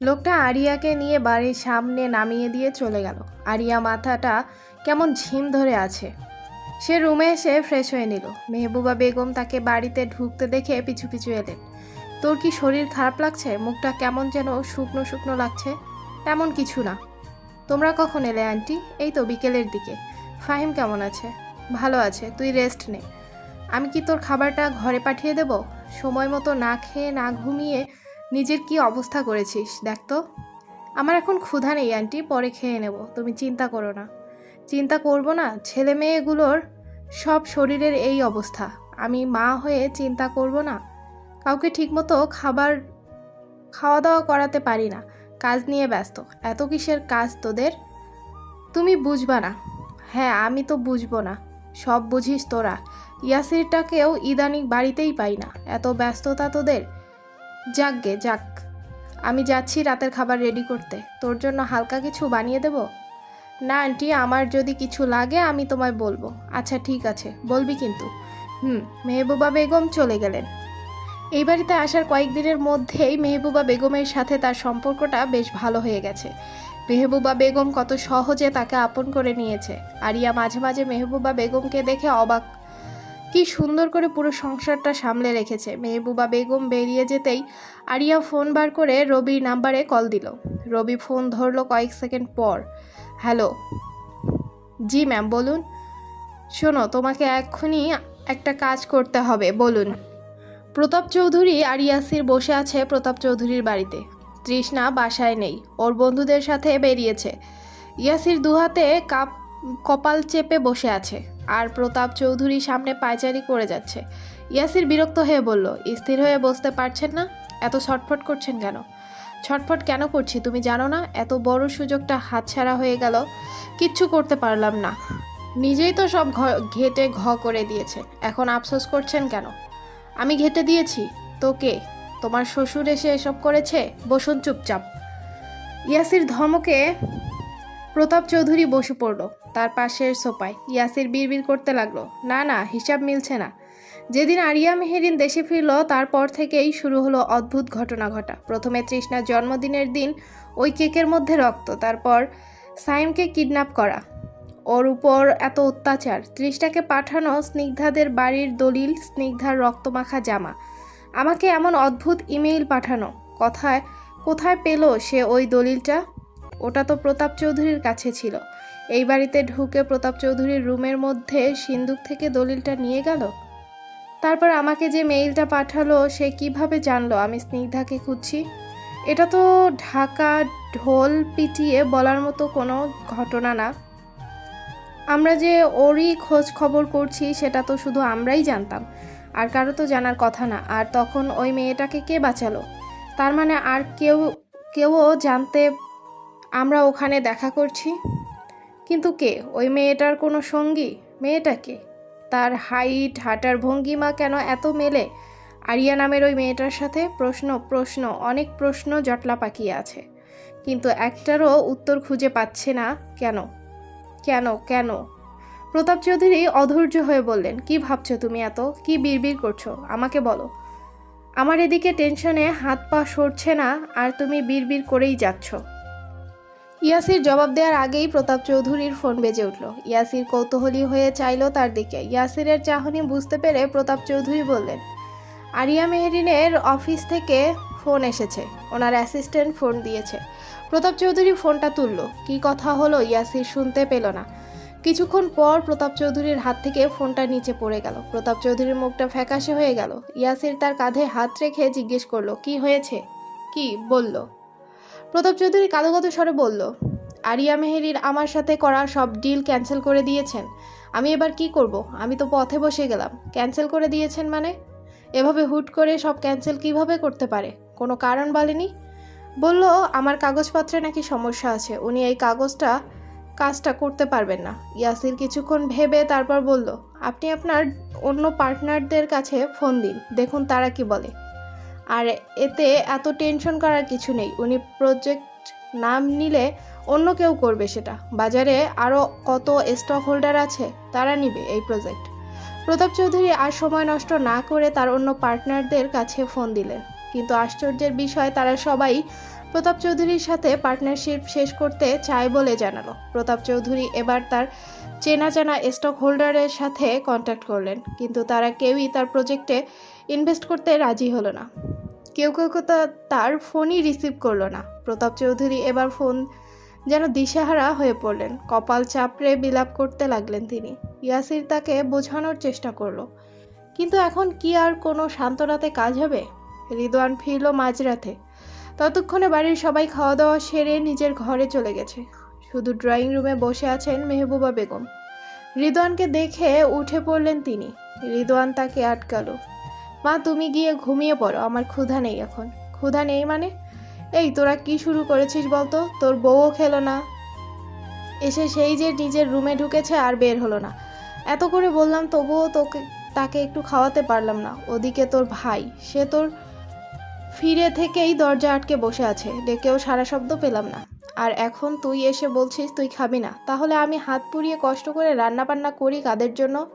লোকটা আরিয়াকে নিয়ে বাড়ির সামনে নামিয়ে দিয়ে চলে গেল। আরিয়া মাথাটা কেমন ঝিম ধরে আছে। সে রুমে এসে ফ্রেশ হয়ে নিল। মেহবুবা বেগম তাকে বাড়িতে ঢুকতে দেখে পিছু পিছু এলেন। তোর কি শরীর খারাপ লাগছে? মুখটা কেমন যেন শুকনো শুকনো লাগছে। তেমন কিছু না। তোমরা কখন এলে, আন্টি? এই তো বিকেলের দিকে। ফাহিম কেমন আছে? ভালো আছে। তুই রেস্ট নে। আমি কি তোর খাবারটা ঘরে পাঠিয়ে দেব? সময় মতো না খেয়ে না ঘুমিয়ে নিজের কি অবস্থা করেছিস? দেখ তো। আমার এখন ক্ষুধা নেই, আন্টি। পরে খেয়ে নেব। তুমি চিন্তা করো না। চিন্তা করব না। ছেলে মেয়েগুলোর সব শরীরের এই অবস্থা। আমি মা হয়ে চিন্তা করব না। কাউকে ঠিকমতো খাবার খাওয়া দাওয়া করাতে পারি না। কাজ নিয়ে ব্যস্ত। এত কিসের কাজ তোদের? তুমি বুঝবা না। হ্যাঁ আমি তো বুঝব না। সব বুঝিস তোরা। ইয়াসিরটাকেও ইদানিং বাড়িতেই পাই না। এত ব্যস্ততা তোদের। যাক গে, যাক। আমি যাচ্ছি রাতের খাবার রেডি করতে। তোর জন্য হালকা কিছু বানিয়ে দেব? না আন্টি, আমার যদি কিছু লাগে আমি তোমায় বলব। আচ্ছা ঠিক আছে, বলবি কিন্তু। হুম, মেহবুবা বেগম চলে গেলেন। এই বাড়িতে আসার কয়েকদিনের মধ্যেই মেহবুবা বেগমের সাথে তার সম্পর্কটা বেশ ভালো হয়ে গেছে। মেহবুবা বেগম কত সহজে তাকে আপন করে নিয়েছে। আরিয়া মাঝে মাঝে মেহবুবা বেগমকে দেখে অবাক। কি সুন্দর করে পুরো সংসারটা সামলে রেখেছে। মেহবুবা বেগম বেরিয়ে যেতেই আরিয়া ফোন বার করে রবির নাম্বারে কল দিল। রবি ফোন ধরলো কয়েক সেকেন্ড পর। হ্যালো। জি ম্যাম, বলুন। শোনো, তোমাকে এক্ষুনি একটা কাজ করতে হবে, বলুন। প্রতাপ চৌধুরী আর ইয়াসির বসে আছে প্রতাপ চৌধুরীর বাড়িতে। তৃষ্ণা বাসায় নেই, ওর বন্ধুদের সাথে বেরিয়েছে। ইয়াসির দুহাতে কাপ, কপাল চেপে বসে আছে। আর প্রতাপ চৌধুরী সামনে পায়চারি করে যাচ্ছে। ইয়াসির বিরক্ত হয়ে বলল, স্থির হয়ে বসতে পারছেন না? এত ছটফট করছেন কেন? ছটফট কেন করছি তুমি জানো না? এত বড় সুযোগটা হাতছাড়া হয়ে গেল। কিচ্ছু করতে পারলাম না। নিজেই তো সব ঘেটে ঘ করে দিয়েছেন। এখন আফসোস করছেন কেন? আমি ঘেটে দিয়েছি। তো কে? তোমার শ্বশুর এসে এসব করেছে? বসুন চুপচাপ। ইয়াসির ধমকে প্রতাপ চৌধুরী বসে পড়ল। তার পাশের সোপায় ইয়াসির বিড়বিড় করতে লাগল। না না, হিসাব মিলছে না। যেদিন আরিয়া মেহেরিন দেশে ফিরল, তারপর থেকেই শুরু হলো অদ্ভুত ঘটনা ঘটা। প্রথমে তৃষ্ণার জন্মদিনের দিন ওই কেকের মধ্যে রক্ত, তারপর সাইমকে কিডন্যাপ করা। ওর উপর এত অত্যাচার। তৃষ্ণাকে পাঠানো স্নিগ্ধাদের বাড়ির দলিল, স্নিগ্ধার রক্তমাখা জামা। আমাকে এমন অদ্ভুত ইমেইল পাঠানো। কথায় কোথায় পেল সে ওই দলিলটা? ওটা তো প্রতাপ চৌধুরীর কাছে ছিল। এই বাড়িতে ঢুকে প্রতাপ চৌধুরীর রুমের মধ্যে সিন্দুক থেকে দলিলটা নিয়ে গেল? তারপর আমাকে যে মেইলটা পাঠালো, সে কীভাবে জানলো আমি স্নিগ্ধাকে খুঁজছি? এটা তো ঢাকা ঢোল পিটিয়ে বলার মতো কোনো ঘটনা না। আমরা যে ওরই খোঁজ খবর করছি, সেটা তো শুধু আমরাই জানতাম। আর কারও তো জানার কথা না। আর তখন ওই মেয়েটাকে কে বাঁচালো? তার মানে আর কেউ, কেউও জানতে আমরা ওখানে দেখা করছি? কিন্তু কে? ওই মেয়েটার কোনো সঙ্গী? মেয়েটা কে? তার হাইট, হাঁটার ভঙ্গিমা কেন এত মেলে? আরিয়া নামের ওই মেয়েটার সাথে প্রশ্ন প্রশ্ন, অনেক প্রশ্ন জটলা পাকিয়ে আছে। কিন্তু একটারও উত্তর খুঁজে পাচ্ছে না কেন? কেন কেন? প্রতাপ চৌধুরী অধৈর্য হয়ে বললেন, কি ভাবছ তুমি এত? কি বিড়বিড় করছ? আমাকে বলো। আমার এদিকে টেনশনে হাত পা সরছে না, আর তুমি বিড়বিড় করেই যাচ্ছ। ইয়াসির জবাব দেওয়ার আগেই প্রতাপ চৌধুরীর ফোন বেজে উঠল। ইয়াসির কৌতূহলী হয়ে চাইল তার দিকে। ইয়াসিরের চাহনি বুঝতে পেরে প্রতাপ চৌধুরী বললেন, আরিয়া মেহরিনের অফিস থেকে ফোন এসেছে। ওনার অ্যাসিস্ট্যান্ট ফোন দিয়েছে প্রতাপ চৌধুরী ফোনটা তুলল। কি কথা হলো ইয়াসির শুনতে পেল না। কিছুক্ষণ পর প্রতাপ চৌধুরীর হাত থেকে ফোনটা নিচে পড়ে গেল। প্রতাপ চৌধুরীর মুখটা ফ্যাকাশে হয়ে গেল। ইয়াসির তার কাঁধে হাত রেখে জিজ্ঞেস করল, কি হয়েছে কি? বলল। প্রতাপ চৌধুরী কাঁদো কাঁদো স্বরে বলল, আরিয়া মেহেরির আমার সাথে করা সব ডিল ক্যান্সেল করে দিয়েছেন। আমি এবার কি করব? আমি তো পথে বসে গেলাম। ক্যান্সেল করে দিয়েছেন মানে? এভাবে হুট করে সব ক্যান্সেল কীভাবে করতে পারে? কোনো কারণ বলেনি? বলল, আমার কাগজপত্রে নাকি সমস্যা আছে। উনি এই কাগজটা, কাজটা করতে পারবেন না। ইয়াসির কিছুক্ষণ ভেবে তারপর বলল, আপনি আপনার অন্য পার্টনারদের কাছে ফোন দিন। দেখুন তারা কি বলে। আর এতে এত টেনশন করার কিছু নেই। উনি প্রজেক্ট নাম নিলে অন্য কেউ করবে সেটা। বাজারে আরও কত স্টক হোল্ডার আছে, তারা নিবে এই প্রজেক্ট প্রতাপ চৌধুরী আর সময় নষ্ট না করে তার অন্য পার্টনারদের কাছে ফোন দিলেন। কিন্তু আশ্চর্যের বিষয়, তারা সবাই প্রতাপ চৌধুরীর সাথে পার্টনারশিপ শেষ করতে চায় বলে জানালো। প্রতাপ চৌধুরী এবার তার চেনা জানা স্টক হোল্ডারের সাথে কন্ট্যাক্ট করলেন। কিন্তু তারা কেউই তার প্রজেক্টে ইনভেস্ট করতে রাজি হলো না। কেউ কেউ তার ফোনই রিসিভ করল না। প্রতাপ চৌধুরী এবার ফোন যেন দিশেহারা হয়ে পড়লেন। কপাল চাপড়ে বিলাপ করতে লাগলেন তিনি। ইয়াসির তাকে বোঝানোর চেষ্টা করল। কিন্তু এখন কি আর কোনো সান্ত্বনাতে কাজ হবে? রিদওয়ান ফিরল মাঝরাতে। ততক্ষণে বাড়ির সবাই খাওয়া দাওয়া সেরে নিজের ঘরে চলে গেছে। শুধু ড্রয়িং রুমে বসে আছেন মেহবুবা বেগম। রিদওয়ানকে দেখে উঠে পড়লেন তিনি। রিদওয়ান তাকে আটকালো। মা, তুমি গিয়ে ঘুমিয়ে পড়ো, আমার ক্ষুধা নেই এখন। ক্ষুধা নেই মানে? এই, তোরা কি শুরু করেছিস বলতো? তোর বউও খেলো না। এসে সেই যে নিজের রুমে ঢুকেছে আর বের হলো না। এত করে বললাম, তবুও তোকে, তাকে একটু খাওয়াতে পারলাম না। ওদিকে তোর ভাই, সে তোর ফিরে থেকেই দরজা আটকে বসে আছে, ডেকেও সারা শব্দ পেলাম না। আর এখন তুই এসে বলছিস তুই খাবি না। তাহলে আমি হাত পুড়িয়ে কষ্ট করে রান্না বান্না করি কাদের জন্য?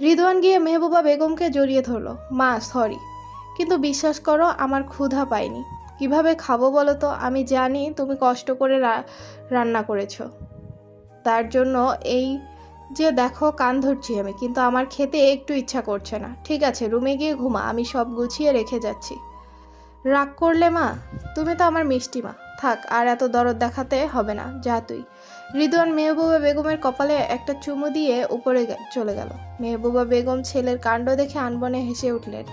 রিদওয়ান গিয়ে মেহবুবা বেগমকে জড়িয়ে ধরলো। মা, সরি। কিন্তু বিশ্বাস করো, আমার ক্ষুধা পাইনি। কীভাবে খাব বলো তো? আমি জানি তুমি কষ্ট করে রান্না করেছ। তার জন্য এই যে দেখো, কান ধরছি আমি। কিন্তু আমার খেতে একটু ইচ্ছা করছে না। ঠিক আছে, রুমে গিয়ে ঘুমা। আমি সব গুছিয়ে রেখে যাচ্ছি। রাগ করলে মা? তুমি তো আমার মিষ্টি মা। থাক, আর এত দরদ দেখাতে হবে না। যা তুই। রিদওয়ান মেহবুবা বেগমের কপালে একটা চুমু দিয়ে উপরে চলে গেল। মেহবুবা বেগম ছেলের কাণ্ড দেখে আনবনে হেসে উঠলেন।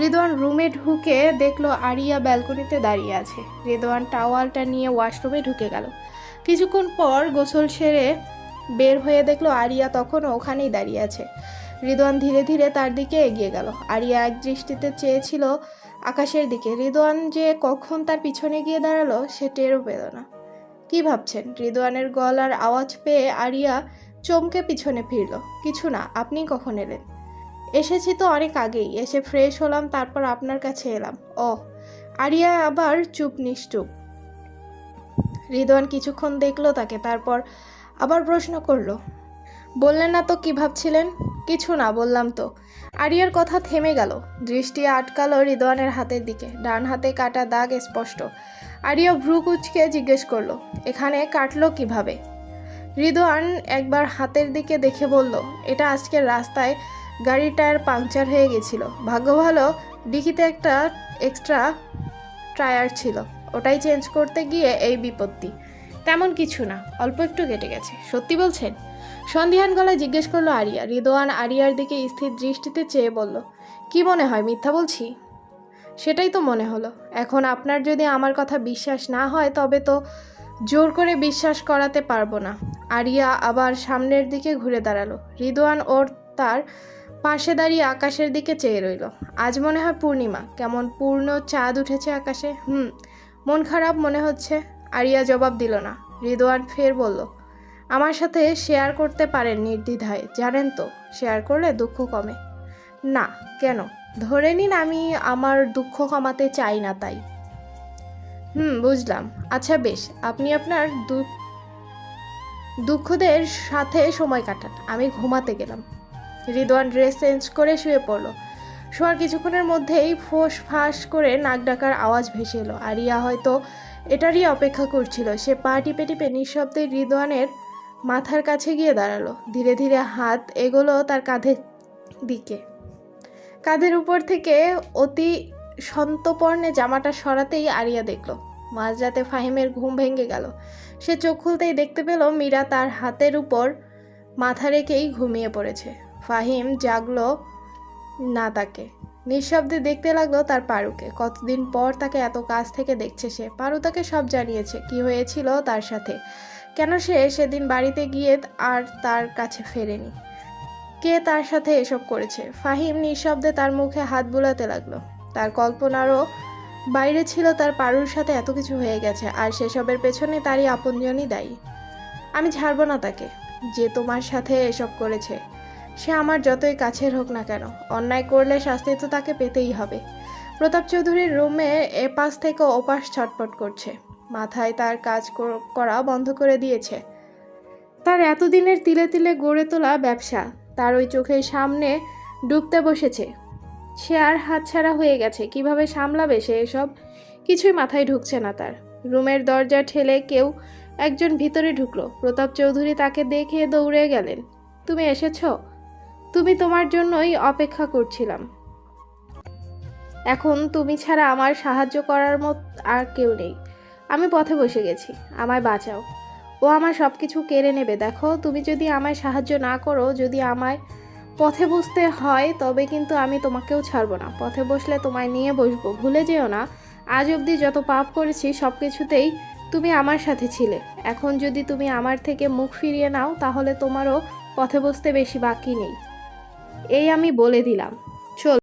রিদওয়ান রুমে ঢুকে দেখল আরিয়া ব্যালকনিতে দাঁড়িয়ে আছে। রিদওয়ান টাওয়ালটা নিয়ে ওয়াশরুমে ঢুকে গেল। কিছুক্ষণ পর গোসল সেরে বের হয়ে দেখল আরিয়া তখনও ওখানেই দাঁড়িয়ে আছে। রিদওয়ান ধীরে ধীরে তার দিকে এগিয়ে গেল। আরিয়া এক দৃষ্টিতে চেয়েছিল আকাশের দিকে। রিদওয়ান যে কখন তার পিছনে গিয়ে দাঁড়াল সে টেরও পেল না। কি ভাবছেন? রিদওয়ানের গলার আওয়াজ পেয়ে আরিয়া চমকে পিছনে ফিরল। কিছু না, আপনি কখন এলেন? এসেছি তো অনেক আগেই, এসে ফ্রেশ হলাম, তারপর আপনার কাছে এলাম। ও আরিয়া আবার চুপ নিশ্চুপ রিদওয়ান কিছুক্ষণ দেখল তাকে, তারপর আবার প্রশ্ন করল, বললেন না তো কি ভাবছিলেন? কিছু না, বললাম তো। আরিয়ার কথা থেমে গেল। দৃষ্টি আটকালো রিদওয়ানের হাতের দিকে। ডান হাতে কাটা দাগ স্পষ্ট। আরিয়া ভ্রু কুচকে জিজ্ঞেস করল, এখানে কাটলো কীভাবে? রিদওয়ান একবার হাতের দিকে দেখে বলল, এটা আজকের রাস্তায় গাড়ির টায়ার পাংচার হয়ে গেছিল। ভাগ্য ভালো, ডিকিতে একটা এক্সট্রা টায়ার ছিল। ওটাই চেঞ্জ করতে গিয়ে এই বিপত্তি। তেমন কিছু না, অল্প একটু কেটে গেছে। সত্যি বলছেন? সন্ধিহান গলায় জিজ্ঞেস করল আরিয়া। রিদোয়ান আরিয়ার দিকে স্থির দৃষ্টিতে চেয়ে বলল, কি মনে হয়, মিথ্যা বলছি? সেটাই তো মনে হলো। এখন আপনার যদি আমার কথা বিশ্বাস না হয়, তবে তো জোর করে বিশ্বাস করাতে পারব না। আরিয়া আবার সামনের দিকে ঘুরে দাঁড়াল। রিদোয়ান ওর তার পাশে দাঁড়িয়ে আকাশের দিকে চেয়ে রইল। আজ মনে হয় পূর্ণিমা। কেমন পূর্ণ চাঁদ উঠেছে আকাশে। হুম, মন খারাপ মনে হচ্ছে। আরিয়া জবাব দিল না। রিদোয়ান ফের বলল, আমার সাথে শেয়ার করতে পারেন নির্দ্বিধায়। জানেন তো, শেয়ার করলে দুঃখ কমে। না, কেন? ধরে নিন আমি আমার দুঃখ কমাতে চাই না তাই। হুম, বুঝলাম। আচ্ছা বেশ। আপনি আপনার দুঃখদের সাথে সময় কাটান। আমি ঘুমাতে গেলাম। রিদওয়ান ড্রেস চেঞ্জ করে শুয়ে পড়ল। শোয়ার কিছুক্ষণের মধ্যেই ফোঁস ফাঁস করে নাক ডাকার আওয়াজ ভেসে এলো। আরিয়া হয়তো এটারই অপেক্ষা করছিল। সে পা টিপে টিপে নিঃশব্দে রিদওয়ানের মাথার কাছে গিয়ে দাঁড়াল। ধীরে ধীরে হাত এগোলো তার কাঁধের দিকে। কাঁধের উপর থেকে অতি সন্তপর্ণে জামাটা সরাতেই আরিয়া দেখল। মাঝরাতে ফাহিমের ঘুম ভেঙে গেল। সে চোখ খুলতেই দেখতে পেল মীরা তার হাতের উপর মাথা রেখেই ঘুমিয়ে পড়েছে। ফাহিম জাগলো না তাকে। নিঃশব্দে দেখতে লাগল তার পারুকে। কতদিন পর তাকে এত কাছ থেকে দেখছে সে? পারু তাকে সব জানিয়েছে। কি হয়েছিল তার সাথে? কেন সে সেদিন বাড়িতে গিয়ে আর তার কাছে ফেরেনি? কে তার সাথে এসব করেছে? ফাহিম নিঃশব্দে তার মুখে হাত বুলাতে লাগল। তার কল্পনারও বাইরে ছিল তার পারুর সাথে এত কিছু হয়ে গেছে, আর সেসবের পেছনে তারই আপনজনই দায়ী। আমি ছাড়বো না তাকে, যে তোমার সাথে এসব করেছে। সে আমার যতই কাছের হোক না কেন, অন্যায় করলে শাস্তি তো তাকে পেতেই হবে। প্রতাপ চৌধুরীর রুমে এপাশ থেকে ওপাশ ছটপট করছে। মাথায় তার কাজ কর- করা বন্ধ করে দিয়েছে। তার এতদিনের তিলে তিলে গড়ে তোলা ব্যবসা তার ওই চোখের সামনে ডুবতে বসেছে। সে আর হাতছাড়া হয়ে গেছে, কীভাবে সামলাবে সে এসব? কিছুই মাথায় ঢুকছে না তার। রুমের দরজা ঠেলে কেউ একজন ভিতরে ঢুকলো। প্রতাপ চৌধুরী তাকে দেখে দৌড়ে গেলেন। তুমি এসেছ? তুমি তোমার জন্যই অপেক্ষা করছিলাম। এখন তুমি ছাড়া আমার সাহায্য করার মত আর কেউ নেই। আমি পথে বসে গেছি। আমায় বাঁচাও। ও আমার সব কিছু কেড়ে নেবে। দেখো, তুমি যদি আমায় সাহায্য না করো, যদি আমায় পথে বসতে হয়, তবে কিন্তু আমি তোমাকেও ছাড়বো না। পথে বসলে তোমায় নিয়ে বসবো। ভুলে যেও না, আজ অবধি যত পাপ করেছি সব কিছুতেই তুমি আমার সাথে ছিলে। এখন যদি তুমি আমার থেকে মুখ ফিরিয়ে নাও, তাহলে তোমারও পথে বসতে বেশি বাকি নেই। এই আমি বলে দিলাম। চল।